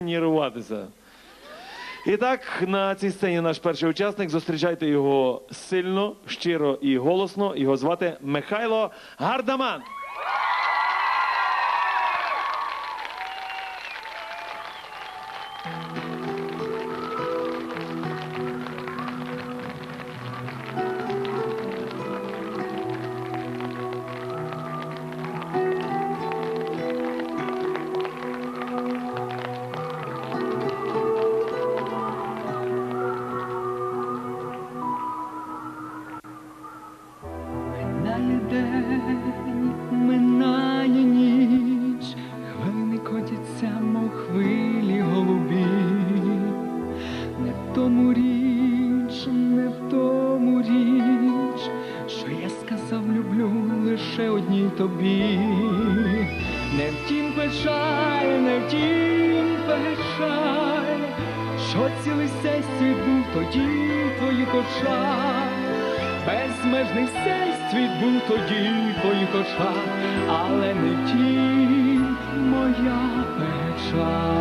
тренуватися. І так, на цій сцені наш перший учасник. Зустрічайте його сильно, щиро і голосно. Його звати Михайло Гардаман. День, минає ніч, хвилини котяться, мов хвилі голубі. Не в тому річ, не в тому річ, що я сказав, люблю лише одній тобі. Не втім печаль, не втім печаль, що цілий всесвіт був тоді в твоїх очах. Безмежний всесвіт був тоді твоїх очах, але не ті моя печаль.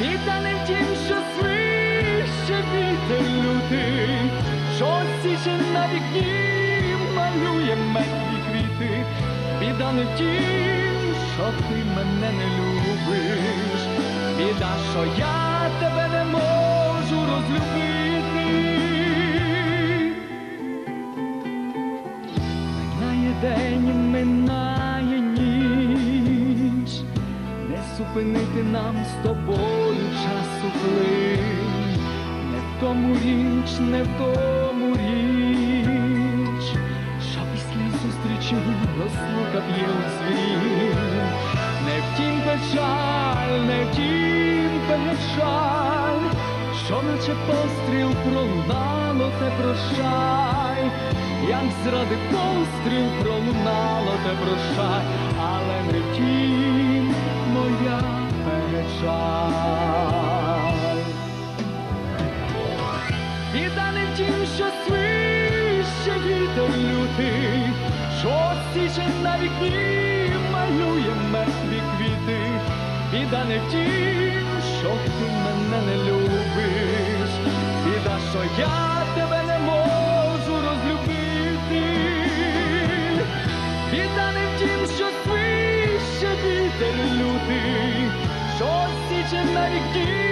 Біда не в тім, що свище вітер лютий, що січе на вікні малює мертві квіти. Біда не в тім, що ти мене не любиш. Біда, що я тебе не можу розлюбити. Минає день, минає ніч, не зупинити нам з тобою часу плин. Не в тому річ, не в тому річ, що після зустрічі розлука б'є у звір. Не втім печаль, не втім печаль, що наче постріл пролунало, те прощай, як зради постріл пролунало, те прощай, але не втім моя печаль. Біда не тім, що свище вітер лютий, що січе на вікні малює мертві квіти. Біда не тім, що ти мене не любиш. Що я тебе не можу розлюбити. Біда не в тім, що свище вітер лютий, що січе на вікні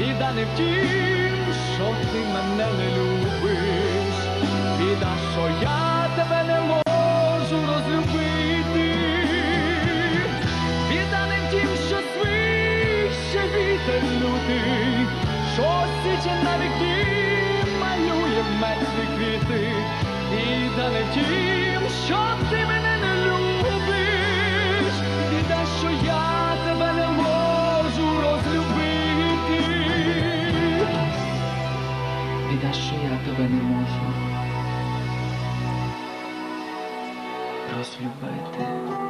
Біда не в тім, що ти мене не любиш. Біда, що я тебе не можу розлюбити. Біда не в тім, що свище вітер лютий, що січе на малює мертві квіти. Біда не в тім, можу розлюбити.